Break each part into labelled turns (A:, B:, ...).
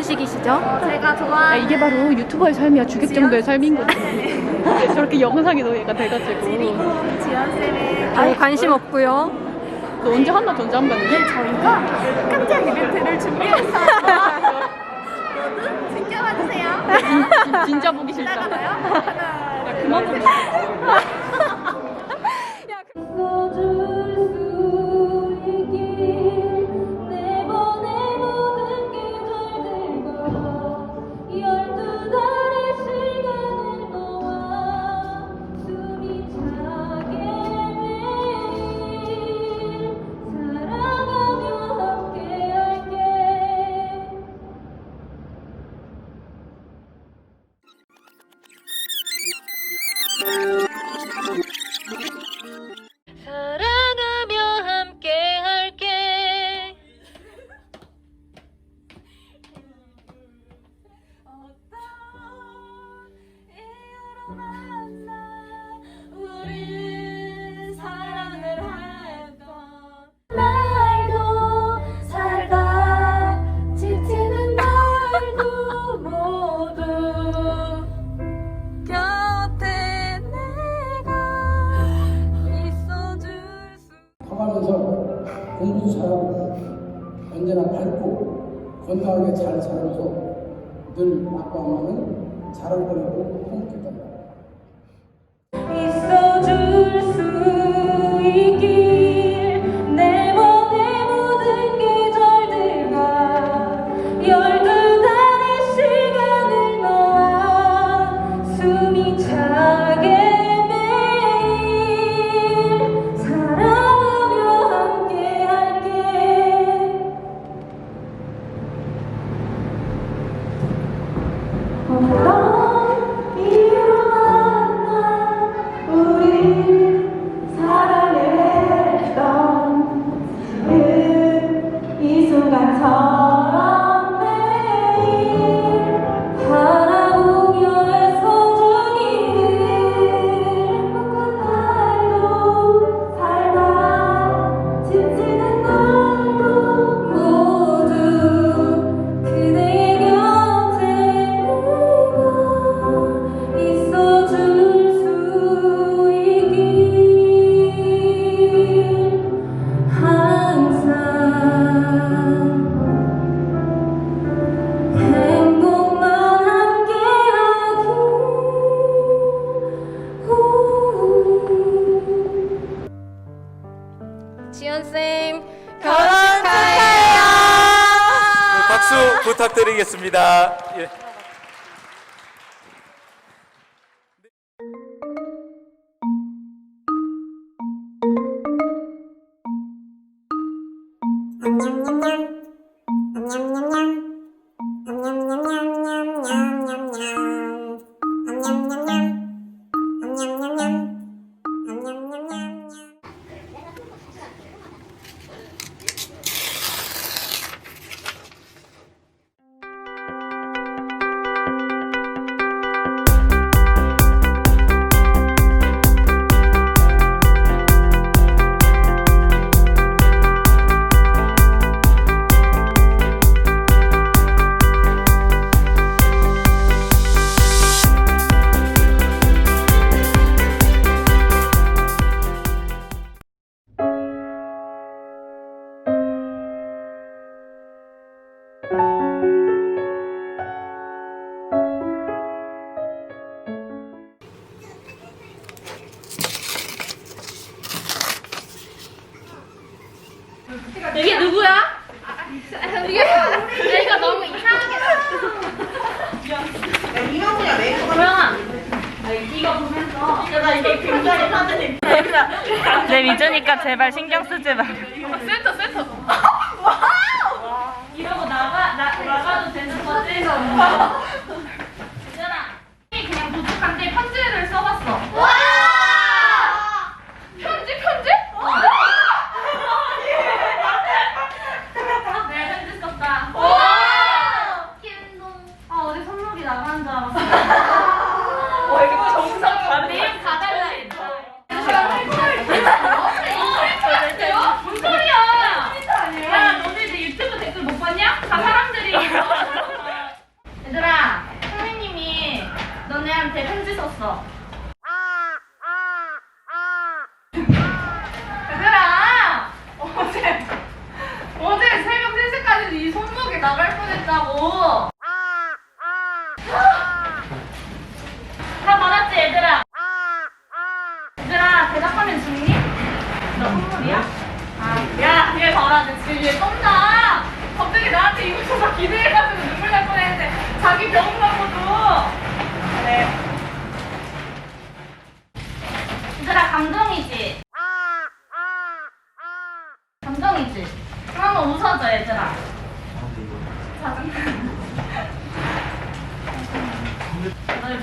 A: 결혼식이시죠?
B: 제가
C: 아,
B: 좋아하는
C: 이게 바로 유튜버의 삶이야 주객 정도의 삶인 거지. 저렇게 영상이 너희가 돼가지고.
B: 지연쌤의
A: 아니 관심 없고요.
C: 너 언제 한나 전자 안 갔는데?
B: 저희가 깜짝 이벤트를 준비했어요. 모두 지켜봐 주세요.
C: 진짜 보기 싫다.
B: 하나,
C: 야, 그만 보자.
D: 열두
E: 커가면서 공부도 잘하고 언제나 밝고 건강하게 잘 살면서 늘 아빠 엄마는 잘할 거라고 행복했단다.
F: 부탁드리겠습니다. 예.
B: 이게 누구야? 이게 내가 너무 이상하게 이거 보면서. 내가 이게 굉장히 사진이
G: 내 믿으니까 제발 신경 쓰지 마.
B: 센터 센터 이러고 나가 나, 나가도 되는 거지? 있잖아 그냥 부족한데 편지를 써봤어 편지 편지? 네 편지 썼다 아 어디 선물이 나가는 줄 알았어
G: 어, 이거 정상 다르네.
B: 내일 다 달라 했다 뭔 소리야 야 너네 내 유튜브 댓글 못 봤냐? 다 사람들이 언니한테 편지 썼어. 얘들아! 어제, 어제 새벽 3시까지 이 손목이 나갈 뻔했다고. 다 받았지, 얘들아? 얘들아, 대답하면 죽니? 너 선물이야? 아, 야, 얘 봐라. 내 지금 얘 떤다. 갑자기 나한테 이거 줘서 기대해가지고 눈물 날 뻔했는데 자기 병 가고도. 그래. 얘들아, 감동이지? 감동이지? 그럼 한번 웃어줘, 얘들아. 짜증나. 너희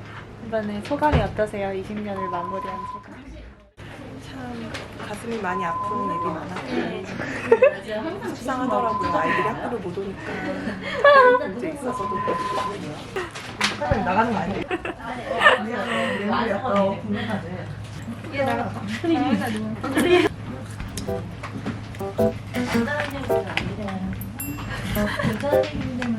A: 번에 소감이 어떠세요? 20년을 마무리한 소감.
H: 참 가슴이 많이 아픈 일이 많았고 속상하더라고요. 아이들이 학교를 못 오니까 문제 있어서도 그렇고 나가는 거 아니에요?
C: 쌤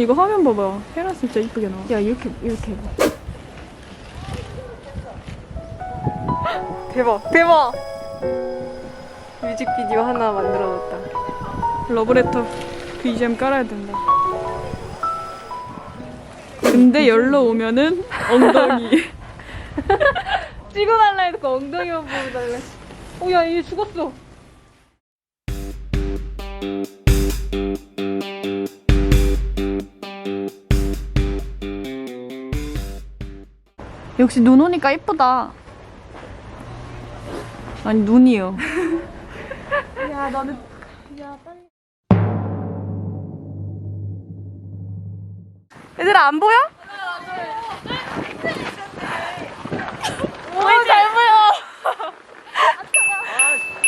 A: 이거
C: 화면 봐봐. 헤라 진짜 이쁘게 나와. 야 이렇게 이렇게 해봐. 대박 대박. 뮤직비디오 하나 만들어놨다. 러브레터 BGM 깔아야 된다. 근데 열로 오면은 엉덩이. 찍어달라 해도 엉덩이만 보여달래. 오야 얘 죽었어. 역시 눈 오니까 이쁘다. 아니 눈이요. 야 나는 야 빨리. 얘들아 안 보여? 오, 잘 보여.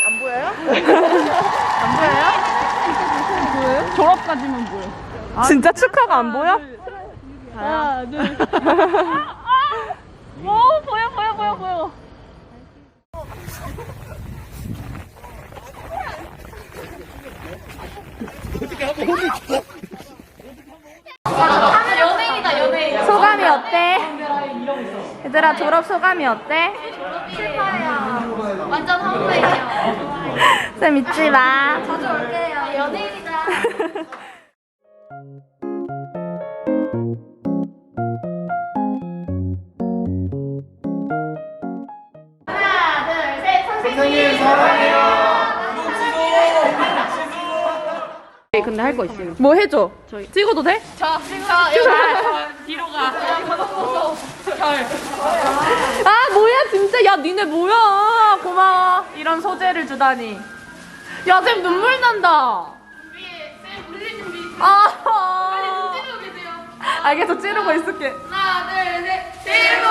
H: 안 보여요?
C: 안 보여요? 보여요? 졸업까지만 보여.
H: 진짜 축하가 안 보여?
C: 하나, 둘. 오, 보여, 보여, 보여, 보여.
B: 연예인이다, 연예인.
A: 소감이 어때? 얘들아, 졸업 소감이 어때?
B: 완전 한배예요.
A: 쌤 잊지 마.
B: 자주 올게요. 연예인
C: 근데 할 거 있어요. 뭐 해줘? 저희 찍어도 돼?
B: 저, 저, 여기. 뒤로 가.
C: 아 뭐야 진짜 야 니네 뭐야 고마워 이런 소재를 주다니 야쌤 눈물 난다
B: 위에 쌤 물릴 준비.
C: 아
B: 찌르고 계세요.
C: 알겠어 찌르고 있을게
B: 하나, 둘, 셋. 받으세요.